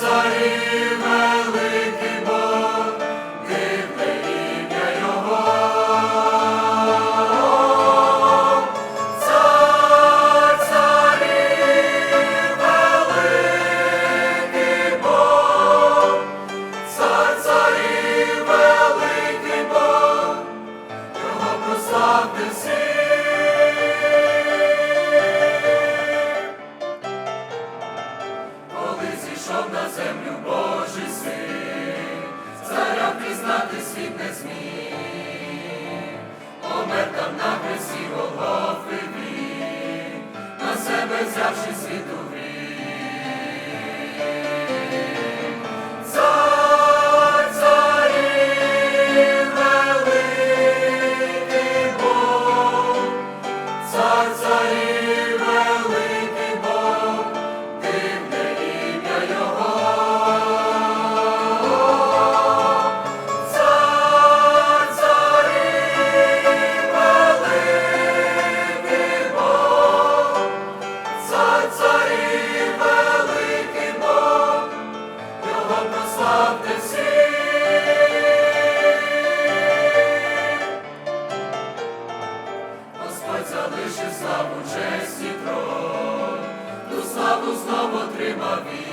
царіве. завжди світу. Вище славу честь і трон, ту славу знов отримав він.